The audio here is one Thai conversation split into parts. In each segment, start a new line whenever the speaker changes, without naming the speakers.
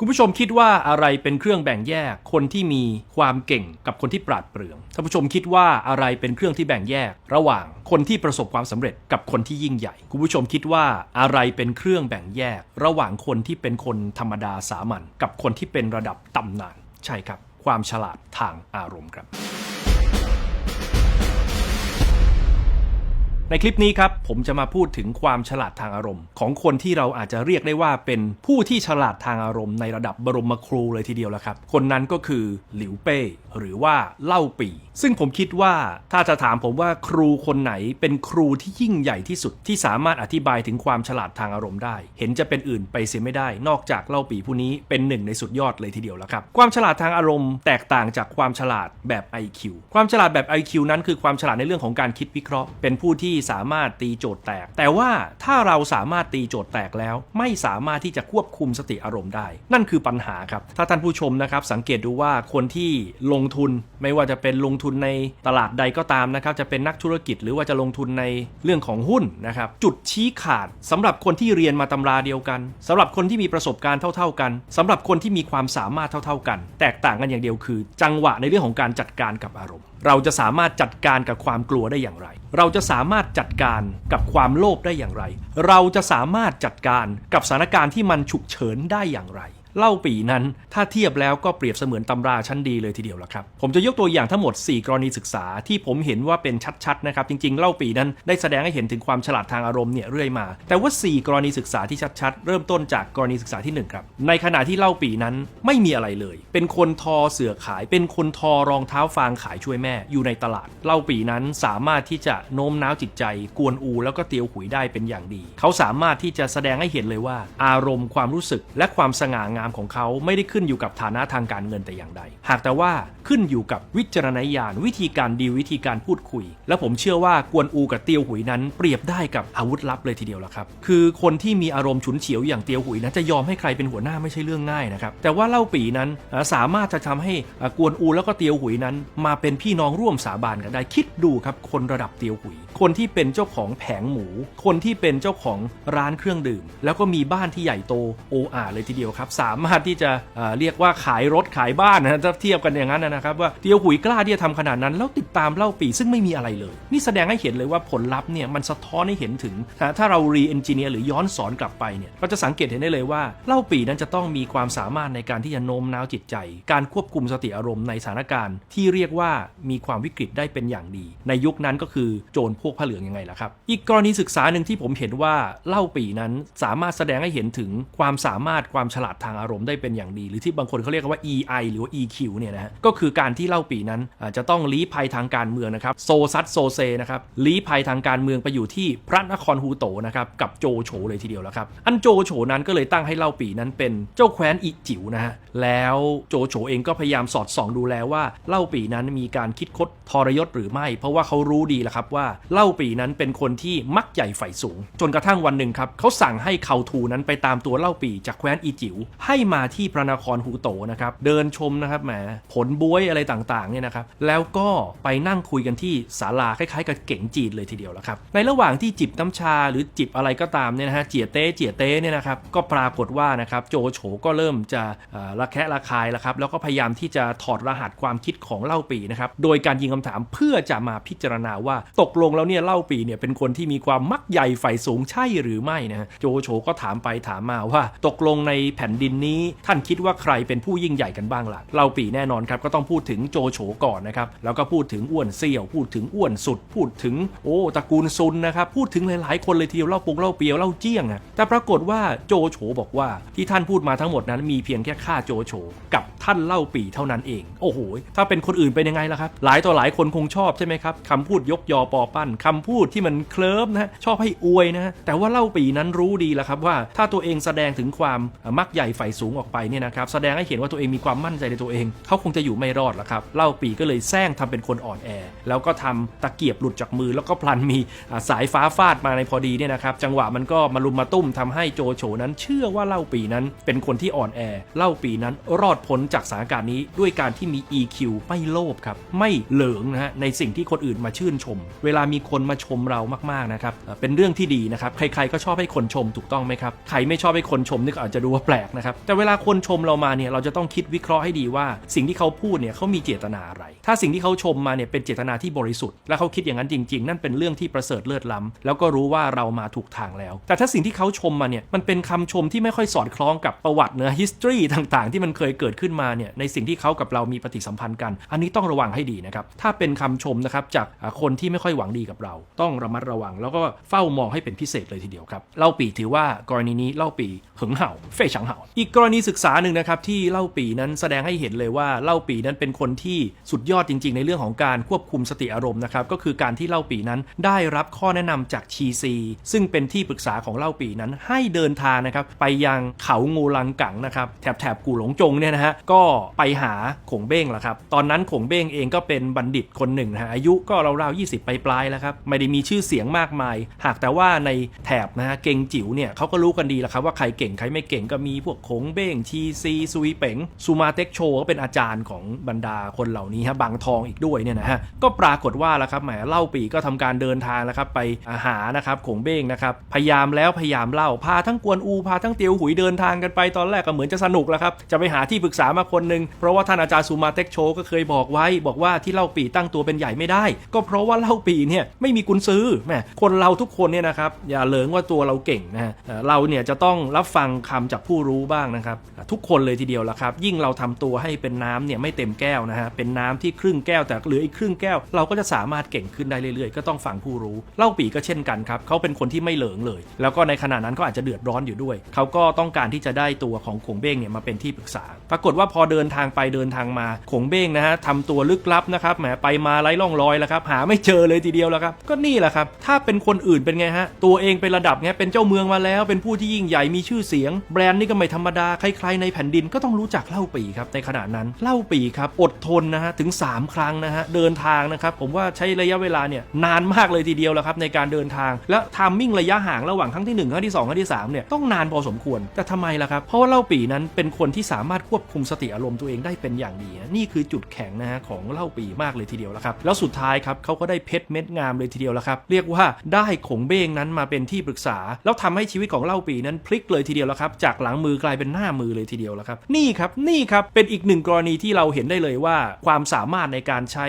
คุณผู้ชมคิดว่าอะไรเป็นเครื่องแบ่งแยกคนที่มีความเก่งกับคนที่ปราดเปรื่อง ท่านผู้ชมคิดว่าอะไรเป็นเครื่องที่แบ่งแยก ระหว่างคนที่ประสบความสำเร็จกับคนที่ยิ่งใหญ่ คุณผู้ชมคิดว่าอะไรเป็นเครื่องแบ่งแยก ระหว่างคนที่เป็นคนธรรมดาสามัญกับคนที่เป็นระดับตำนาน ใช่ครับ ความฉลาดทางอารมณ์ครับ ในคลิปนี้ครับผมจะมาพูดถึงความฉลาดทางอารมณ์ ของคนที่เราอาจจะเรียกได้ว่าเป็นผู้ที่ฉลาดทางอารมณ์ในระดับบรมครูเลยทีเดียวและครับ คนนั้นก็คือหลิวเป้ หรือว่าเล่าปี ซึ่งผมคิดว่าถ้าจะถามผมว่าครูคนไหนเป็นครูที่ยิ่งใหญ่ที่สุด ที่สามารถอธิบายถึงความฉลาดทางอารมณ์ได้ เห็นจะเป็นอื่นไปเสียไม่ได้ นอกจากเล่าปีผู้นี้เป็นหนึ่งในสุดยอดเลยทีเดียวและครับความฉลาดทางอารมณ์แตกต่างจากความฉลาดแบบ IQ ความฉลาดแบบ IQ นั้นคือความฉลาดในเรื่องของการคิดวิเคราะห์ เป็นผู้ที่สามารถตีโจทย์แตก แต่ว่าถ้าเราสามารถตีโจทย์แตกแล้ว ไม่สามารถที่จะควบคุมสติอารมณ์ได้ นั่นคือปัญหาครับ ถ้าท่านผู้ชมนะครับสังเกตดูว่าคนที่ลงทุนไม่ว่าจะเป็นลงทุนในตลาดใดก็ตามนะครับจะเป็นนักธุรกิจหรือว่าจะลงทุนในเรื่องของหุ้นนะครับจุดชี้ขาดสำหรับคนที่เรียนมาตำราเดียวกันสำหรับคนที่มีประสบการณ์เท่า ๆกันสำหรับคนที่มีความสามารถเท่า ๆกัน แตกต่างกันอย่างเดียวคือ จังหวะในเรื่องของการจัดการกับอารมณ์เราจะสามารถจัดการกับความกลัวได้อย่างไร เราจะสามารถจัดการกับความโลภได้อย่างไร เราจะสามารถจัดการกับสถานการณ์ที่มันฉุกเฉินได้อย่างไร เล่าปีนั้น ถ้าเทียบแล้วก็เปรียบเสมือนตำราชั้นดีเลยทีเดียวละครับ ผมจะยกตัวอย่างทั้งหมด 4 กรณีศึกษาที่ผมเห็นว่าเป็นชัดๆนะครับจริงๆ เล่าปีนั้นได้แสดงให้เห็นถึงความฉลาดทางอารมณ์เนี่ยเรื่อยมา แต่ว่า 4 กรณีศึกษาที่ชัดๆ เริ่มต้นจากกรณีศึกษาที่ 1 ครับ ในขณะที่เล่าปีนั้นไม่มีอะไรเลย เป็นคนทอเสือขาย เป็นคนทอรองเท้าฟางขายช่วยแม่ อยู่ในตลาด เล่าปีนั้นสามารถที่จะโน้มน้าวจิตใจ กวนอูแล้วก็เตียวหุยได้เป็นอย่างดี เขาสามารถที่จะแสดงให้เห็นเลยว่า อารมณ์ความรู้สึกและความสง่างามของเขาไม่ได้ขึ้นอยู่กับฐานะทางการเงินแต่อย่างใด หากแต่ว่าขึ้นอยู่กับวิจารณญาณวิธีการดีวิธีการพูดคุย และผมเชื่อว่ากวนอูกับเตียวหุยนั้นเปรียบได้กับอาวุธลับเลยทีเดียวละครับ คือคนที่มีอารมณ์ฉุนเฉียวอย่างเตียวหุยนั้นจะยอมให้ใครเป็นหัวหน้าไม่ใช่เรื่องง่ายนะครับ แต่ว่าเล่าปีนั้นสามารถจะทำให้กวนอูแล้วก็เตียวหุยนั้น มาเป็นพี่น้องร่วมสาบานกันได้คิดดูครับคนระดับเตียวหุย คนที่เป็นเจ้าของแผงหมู คนที่เป็นเจ้าของร้านเครื่องดื่ม แล้วก็มีบ้านที่ใหญ่โตโออาเลยทีเดียวครับสามารถที่จะเรียกว่าขายรถขายบ้านนะถ้าเทียบกันอย่างนั้นนะครับว่าเตียวหุยกล้าที่จะทำขนาดนั้น แล้วติดตามเล่าปีซึ่งไม่มีอะไรเลย นี่แสดงให้เห็นเลยว่าผลลัพธ์เนี่ยมันสะท้อนให้เห็นถึงนะถ้าเรารีเอนจิเนียร์หรือย้อนสอนกลับไปเนี่ยเราจะสังเกตเห็นได้เลยว่าเล่าปีนั้นจะต้องมีความสามารถในการที่จะโน้มน้าวจิตใจ การควบคุมสติอารมณ์ในสถานการณ์ ที่เรียกว่ามีความวิกฤตได้เป็นอย่างดี ในยุคนั้นก็คือโจรพวกผ้าเหลืองยังไงล่ะครับ อีกกรณีศึกษาหนึ่งที่ผมเห็นว่าเล่าปีนั้นสามารถแสดงให้เห็นถึงความสามารถความฉลาดทางอารมณ์ได้เป็นอย่างดี หรือที่บางคนเขาเรียกว่า EI หรือว่า EQ เนี่ยนะฮะก็คือการที่เล่าปีนั้นจะต้องลี้ภัยทางการเมืองนะครับโซซัดโซเซนะครับลี้ภัยทางการเมืองไปอยู่ที่พระนครฮูโตนะครับกับโจโฉเลยทีเดียวแล้วครับอันโจโฉนั้นก็เลยตั้งให้เล่าปีนั้นเป็นเจ้าแคว้นอิจิ๋วนะฮะแล้วโจโฉเองก็พยายามสอดส่องดูแลว่าเล่าปีนั้นมีการคิดคดทรยศหรือไม่ เพราะว่าเขารู้ดีแหละครับว่าเล่าปีนั้นเป็นคนที่มักใหญ่ใฝ่สูง จนกระทั่งวันหนึ่งครับเขาสั่งให้เขาทูนั้นไปตามตัวเล่าปีจากแคว้นอีจิ๋วให้มาที่พระนครฮูโตนะครับเดินชมนะครับแหมผลบวยอะไรต่างๆเนี่ยนะครับแล้วก็ไปนั่งคุยกันที่ศาลาคล้ายๆกับเก๋งจีนเลยทีเดียวแล้วครับในระหว่างที่จิบน้ำชาหรือจิบอะไรก็ตามเนี่ยนะฮะเจียเต้เจียเต้เนี่ยนะครับก็ปรากฏว่านะครับโจโฉก็เริ่มจะระแคะระคายแล้วครับแล้วก็พยายามที่จะถอดรหัสความคิดของเล่าปีนะครับโดยการยิงคำถามเพื่อจะมาพิจารณาว่าตกลงแล้วเนี่ยเล่าปีเนี่ยเป็นคนที่มีความมักใหญ่ใฝ่สูงใช่หรือไม่นะฮะโจโฉก็ถามไปถามมาว่า ตกลงในแผ่นดินนี้ท่านคิดว่าใครเป็นผู้ยิ่งใหญ่กันบ้างล่ะเล่าปีแน่นอนครับก็ต้องพูดถึงโจโฉก่อนนะครับแล้วก็พูดถึงอ้วนเซี่ยว พูดถึงอ้วนสุด พูดถึงโอ้ตระกูลซุนนะครับพูดถึงหลายๆ คนเลยทีเดียวเล่าปงเล่าเปียวเล่าเจี้ยงอะแต่ปรากฏว่าโจโฉบอกว่าที่ท่านพูดมาทั้งหมดนั้นมีเพียงแค่ค่าโจโฉกับท่านเล่าปีเท่านั้นเอง โอ้โหถ้าเป็นคนอื่นเป็นยังไงล่ะครับ หลายต่อหลายคนคงชอบใช่ไหมครับคำพูดยกยอปอปั้นคำพูดที่มันเคลิ้มนะชอบให้อวยนะฮะแต่ว่าเล่าปีนั้นรู้ดีแล้วครับว่า ถ้าตัวเองแสดงถึงความมักใหญ่ใฝ่สูงออกไปเนี่ยนะครับแสดงให้เห็นว่าตัวเองมีความมั่นใจในตัวเอง เขาคงจะอยู่ไม่รอดแล้วครับเล่าปีก็เลยแซงทำเป็นคนอ่อนแอ แล้วก็ทำตะเกียบหลุดจากมือ แล้วก็พลันมีสายฟ้าฟาดมาในพอดีเนี่ยนะครับจังหวะมันก็มาลุมมาตุ้มทำให้โจโฉนั้น เชื่อว่าเล่าปีนั้นเป็นคนที่อ่อนแอ เล่าปีนั้นรอดพ้นจากสถานการณ์นี้ด้วยการที่มี EQ ไม่โลภครับไม่เหลิงนะฮะในสิ่งที่คนอื่นมาชื่นชม เวลามีคนมาชมเรามากๆนะครับเอ่อเป็นเรื่องที่ดีนะครับใครๆก็ชอบให้คนชมถูกต้องไหมครับใครไม่ชอบให้คนชมนี่ก็อาจจะดูว่าแปลกนะครับแต่เวลาคนชมเรามาเนี่ยเราจะต้องคิดวิเคราะห์ให้ดีว่า สิ่งที่เขาพูดเนี่ยเขามีเจตนาอะไร ถ้าสิ่งที่เขาชมมาเนี่ยเป็นเจตนาที่บริสุทธิ์และเขาคิดอย่างนั้นจริง ๆ นั่นเป็นเรื่องที่ประเสริฐเลิศล้ำแล้วก็รู้ว่าเรามาถูกทางแล้ว แต่ถ้าสิ่งที่เขาชมมาเนี่ยมันเป็นคำชมที่ไม่ค่อยสอดคล้องกับประวัติเนื้อ history ต่างๆ ที่มันเคยเกิดขึ้นมาเนี่ยในสิ่งที่เขากับเรามีปฏิสัมพันธ์กัน อันนี้ต้องระวังให้ดีนะครับถ้าเป็นคำชมนะครับจากคนที่ไม่ค่อยหวังดีกับเรา ต้องระมัดระวัง แล้วก็เฝ้ามองให้เป็นพิเศษเลยทีเดียวครับเล่าปีถือว่ากรณีนี้เล่าปีหิงเห่าเฟ่ยชังเห่าอีกกรณีศึกษาหนึ่งนะครับที่เล่าปีนั้นแสดงให้เห็นเลยว่าเล่าปีนั้นเป็นคนที่สุดยอดจริง ๆ ในเรื่องของการควบคุมสติอารมณ์นะครับก็คือการที่เล่าปีนั้นได้รับข้อแนะนำจากชีซี ซึ่งเป็นที่ปรึกษาของเล่าปีนั้นให้เดินทางนะครับไปยังเขางูลังกังนะครับแถบแถบกูหลงจงเนี่ยนะฮะก็ไปหาขงเบ้งแหละครับตอนนั้นขงเบ้งเองก็เป็นบัณฑิตคนหนึ่งนะฮะอายุก็ราวๆ20ปลายๆแล้วครับไม่ได้มีชื่อเสียงมากมาย หากแต่ว่าในแถบนะฮะเก่งจิ๋วเนี่ยเขาก็รู้กันดีแล้วครับว่าใครเก่งใครไม่เก่งก็มีพวกขงเบ้งชีซีซุยเป๋งซูมาเต็กโชก็เป็นอาจารย์ของบรรดาคนเหล่านี้ฮะบางทองอีกด้วยเนี่ยนะฮะก็ปรากฏว่าแล้วครับแหมเล่าปีก็ทำการเดินทางแล้วครับไปหานะครับขงเบ้งนะครับพยายามแล้วพยายามเล่าพาทั้งกวนอูพาทั้งเตียวหุยเดินทางกันไปตอนแรกก็เหมือนจะสนุกแล้วครับจะไปหาที่ปรึกษามาคนหนึ่งเพราะว่าท่านอาจารย์ซูมาเต็กโชก็เคยบอกไว้ บอกว่าที่เล่าปีตั้งตัวเป็นใหญ่ไม่ได้ ก็เพราะว่าเล่าปีเนี่ยไม่มีกุญซื้อแหมคนเราทุกคนเนี่ยนะครับอย่าเลิงว่าตัวเราเก่งนะฮะเราเนี่ยจะต้องรับฟังคำจากผู้รู้บ้างนะครับ ทุกคนเลยทีเดียวละครับ ยิ่งเราทำตัวให้เป็นน้ำเนี่ยไม่เต็มแก้วนะฮะเป็นน้ำที่ครึ่งแก้วแต่เหลืออีกครึ่งแก้ว เราก็จะสามารถเก่งขึ้นได้เรื่อยๆ ก็ต้องฟังผู้รู้เล่าปีก็เช่นกันครับเขาเป็นคนที่ไม่เหลิงเลย แล้วก็ในขณะนั้นก็อาจจะเดือดร้อนอยู่ด้วยเขาก็ต้องการที่จะได้ตัวของขงเบ้งเนี่ยมาเป็นที่ปรึกษา ปรากฏว่าพอเดินทางไปเดินทางมาขงเบ้งนะฮะทำตัวลึกลับนะครับแหมไปมาไร้ร่องรอยแล้วครับหาไม่เจอเลยทีเดียวแล้วครับก็นี่แหละครับถ้าเป็นคนอื่นเป็นไงฮะตัวเองเป็นระดับเนี้ยเป็นเจ้าเมืองมาแล้ว เป็นผู้ที่ยิ่งใหญ่มีชื่อเสียง แบรนด์นี่ก็ไม่ธรรมดาใครๆในแผ่นดินก็ต้องรู้จักเล่าปีครับในขณะนั้นเล่าปีครับอดทนนะฮะถึง 3 ครั้งนะฮะเดินทางนะครับผมว่าใช้ระยะเวลาเนี่ยนานมากเลยทีเดียวแล้วครับในการเดินทางและทามมิ่งระยะห่างระหว่างครั้งที่1ครั้งที่2ครั้งที่3เนี่ยต้องนานพอสมควรแต่ทำไมล่ะครับเพราะว่าเล่าปีนั้นเป็นคนที่สามารถควบคุมสติอารมณ์ตัวเองได้เป็นอย่างดีนี่คือจุดแข็งนะฮะของเล่าปีมากเลยทีเดียวแล้วครับแล้วสุดท้ายครับเขาก็ได้เพชรเม็ดงามเลยทีเดียวแล้วครับเรียกว่าได้ขงเบ้งนั้นมาเป็นที่ปรึกษา แล้วทำให้ชีวิตของเล่าปีนั้นพลิกเลยทีเดียวแล้วครับจากหลังมือกลายเป็นหน้ามือเลยทีเดียวแล้วครับนี่ครับนี่ครับเป็นอีกหนึ่งกรณีที่เราเห็นได้เลยว่า ความสามารถในการใช้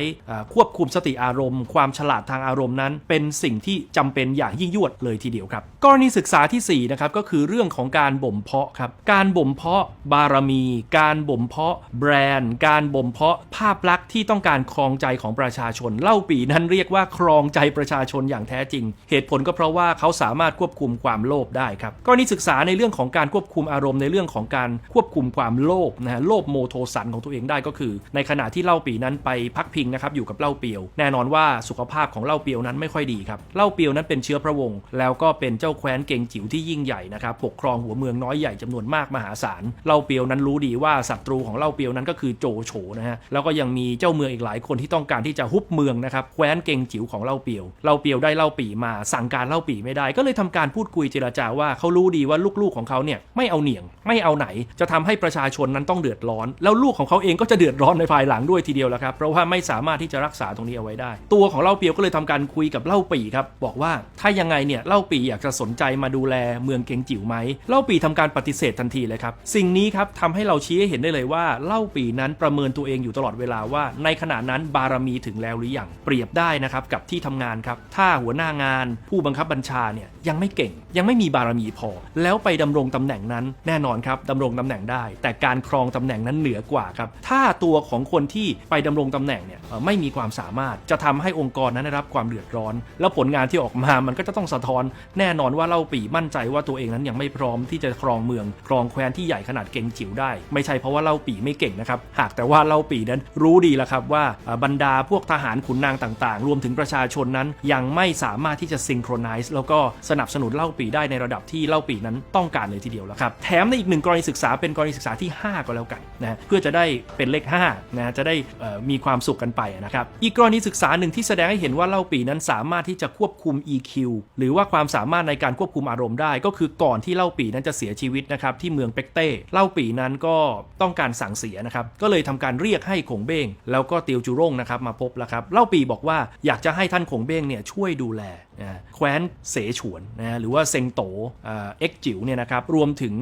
ควบคุมสติอารมณ์ ความฉลาดทางอารมณ์นั้น เป็นสิ่งที่จำเป็นอย่างยิ่งยวดเลยทีเดียวครับ กรณีศึกษาที่สี่นะครับก็คือเรื่องของการบ่มเพาะครับการบ่มเพาะบารมี การบ่มเพาะแบรนด์ การบ่มเพาะภาพลักษณ์ที่ต้องการครองใจของประชาชน เล่าปีนั้นเรียกว่าครองใจประชาชนอย่างแท้จริง เหตุผลก็เพราะว่าเขาสามารถควบคุมความโลภได้ครับกรณีศึกษาในเรื่องของการควบคุมอารมณ์ในเรื่องรื่องของการควบคุมความโลภนะฮะโลภโมโทสันของตัวเองได้ก็คือ ในขณะที่เล่าปีนั้นไปพักพิงนะครับอยู่กับเล่าเปียว แน่นอนว่าสุขภาพของเล่าเปียวนั้นไม่ค่อยดีครับเล่าเปียวนั้นเป็นเชื้อพระวงศ์แล้วก็เป็นเจ้าแคว้นเกงจิ๋วที่ยิ่งใหญ่นะครับปกครองหัวเมืองน้อยใหญ่จำนวนมากมหาศาลเล่าเปียวนั้นรู้ดีว่าศัตรูของเล่าเปียวนั้นก็คือโจโฉนะฮะแล้วก็ยังมีเจ้าเมืองอีกหลายคนที่ต้องการที่จะฮุบเมืองนะครับแคว้นเกงจิ๋วของเล่าเปียวเล่าเปียวได้เล่าปีมาสั่งการเล่าปีไม่ได้ ก็เลยทำการพูดคุยเจรจาว่าเขารู้ดีว่าลูกๆของเขาเนี่ยไม่เอาเหนียงไม่เอาไหน จะทำให้ประชาชนนั้นต้องเดือดร้อน แล้วลูกของเขาเองก็จะเดือดร้อนในภายหลังด้วยทีเดียวแล้วครับ เพราะว่าไม่สามารถที่จะรักษาตรงนี้เอาไว้ได้ ตัวของเล่าเปียวก็เลยทำการคุยกับเล่าปีครับบอกว่าถ้ายังไงเนี่ยเล่าปีอยากจะสนใจมาดูแลเมืองเกงจิ๋วไหมเล่าปีทำการปฏิเสธทันทีเลยครับสิ่งนี้ครับทำให้เราชี้ให้เห็นได้เลยว่าเล่าปีนั้นประเมินตัวเองอยู่ตลอดเวลาว่า ในขณะนั้นบารมีถึงแล้วหรือยังเปรียบได้นะครับกับที่ทำงานครับถ้าหัวหน้างาน ผู้บังคับบัญชาเนี่ยยังไม่เก่ง ยังไม่มีบารมีพอ แล้วไปดำรงตำแหน่งนั้นแน่นอนครับดำรงตำแหน่งได้ แต่การครองตำแหน่งนั้นเหนือกว่าครับถ้าตัวของคนที่ไปดำรงตำแหน่งเนี่ยไม่มีความสามารถจะทำให้องค์กรนั้นได้รับความเดือดร้อน แล้วผลงานที่ออกมามันก็จะต้องสะท้อนแน่นอนว่าเล่าปีมั่นใจว่าตัวเองนั้นยังไม่พร้อมที่จะครองเมือง ครองแคว้นที่ใหญ่ขนาดเก่งจิ๋วได้ ไม่ใช่เพราะว่าเล่าปีไม่เก่งนะครับหากแต่ว่าเล่าปีนั้นรู้ดีแล้วครับว่าบรรดาพวกทหารขุนนางต่าง ๆ รวมถึงประชาชนนั้นยังไม่สามารถที่จะซิงโครไนซ์แล้วก็สนับสนุนเล่าปีได้ในระดับที่เล่าปีนั้นต้องการเลยทีเดียวแล้วครับแถมในอีกหนึ่งกรณีศึกษาเป็นกรณีศึกษาที่ 5 ก็แล้วกันนะเพื่อจะได้เป็นเลข5นะจะได้มีความสุขกันไปนะครับอีกกรณีศึกษาหนึ่งที่แสดงให้เห็นว่าเล่าปีนั้นสามารถที่จะควบคุม EQ หรือว่าความสามารถในการควบคุมอารมณ์ได้ ก็คือก่อนที่เล่าปีนั้นจะเสียชีวิตนะครับที่เมืองเป็กเต้เล่าปีนั้นก็ต้องการสั่งเสียนะครับก็เลยทำการเรียกให้ขงเบ้งแล้วก็เตียวจูร่งนะครับมาพบแล้วครับเล่าปีบอกว่าอยากจะให้ท่านขงเบ้งเนี่ยช่วยดูแล แคว้นเสฉวนนะหรือว่าเซงโตเอ็กจิ๋วเนี่ยนะครับรวมถึง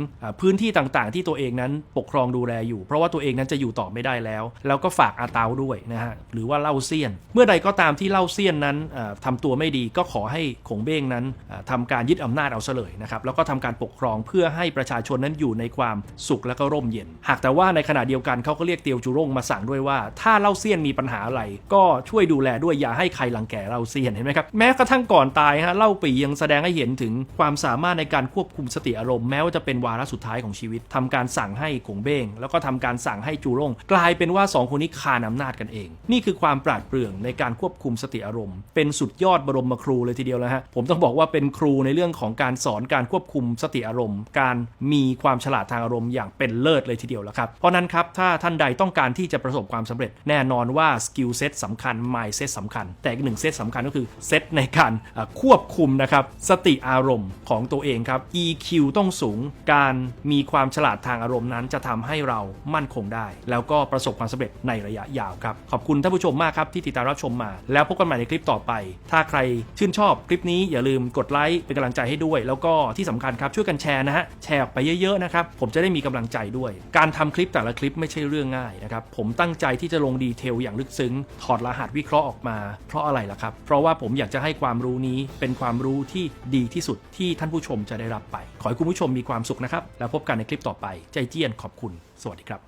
พื้นที่ต่างๆ ที่ตัวเองนั้นปกครองดูแลอยู่ เพราะว่าตัวเองนั้นจะอยู่ต่อไม่ได้แล้ว แล้วก็ฝากอาเตาด้วยนะฮะหรือว่าเล่าเซียน เมื่อใดก็ตามที่เล่าเซียนนั้นเอ่อทำตัวไม่ดีก็ขอให้ขงเบ้งนั้นเอ่อทำการยึดอำนาจเอาซะเลยนะครับแล้วก็ทำการปกครองเพื่อให้ประชาชนนั้นอยู่ในความสุขและก็ร่มเย็น หากแต่ว่าในขณะเดียวกันเขาก็เรียกเตียวจูร่งมาสั่งด้วยว่า ถ้าเล่าเซียนมีปัญหาอะไร ก็ช่วยดูแลด้วยอย่าให้ใครรังแกเล่าเซียนเห็นไหมครับแม้กระทั่งก่อนตายฮะเล่าปียังแสดงให้เห็นถึงความสามารถในการควบคุมสติอารมณ์แม้ว่าจะเป็นวาระสุดท้ายของชีวิตทำการสั่งให้ขงเบ้งแล้วก็ทำการสั่งให้จูร่ง กลายเป็นว่าสองคนนี้คานอำนาจกันเอง นี่คือความปราดเปรื่องในการควบคุมสติอารมณ์ เป็นสุดยอดบรมครูเลยทีเดียวแล้วฮะผมต้องบอกว่าเป็นครูในเรื่องของการสอนการควบคุมสติอารมณ์ การมีความฉลาดทางอารมณ์อย่างเป็นเลิศเลยทีเดียวแล้วครับเพราะนั้นครับถ้าท่านใดต้องการที่จะประสบความสำเร็จ แน่นอนว่าสกิลเซ็ตสำคัญ mindset สำคัญ แต่อีกหนึ่งเซตสำคัญก็คือเซตในการควบคุมนะครับสติอารมณ์ของตัวเองครับ EQ ต้องสูง การมีความฉลาดทางอารมณ์นั้น จะทำให้เรามั่นคงได้ แล้วก็ประสบความสำเร็จในระยะยาวครับ ขอบคุณท่านผู้ชมมากครับที่ติดตามรับชมมา แล้วพบกันใหม่ในคลิปต่อไป ถ้าใครชื่นชอบคลิปนี้อย่าลืมกดไลค์เป็นกำลังใจให้ด้วย แล้วก็ที่สำคัญครับช่วยกันแชร์นะฮะแชร์ออกไปเยอะๆนะครับผมจะได้มีกำลังใจด้วย การทำคลิปแต่ละคลิปไม่ใช่เรื่องง่ายนะครับผมตั้งใจที่จะลงดีเทลอย่างลึกซึ้ง ถอดรหัสวิเคราะห์ออกมา เพราะอะไรล่ะครับ เพราะว่าผมอยากจะให้ความรู้รู้นี้เป็นความรู้ที่ดีที่สุดที่ท่านผู้ชมจะได้รับไป ขอให้คุณผู้ชมมีความสุขนะครับ แล้วพบกันในคลิปต่อไป ใจเจี้ยนขอบคุณ สวัสดีครับ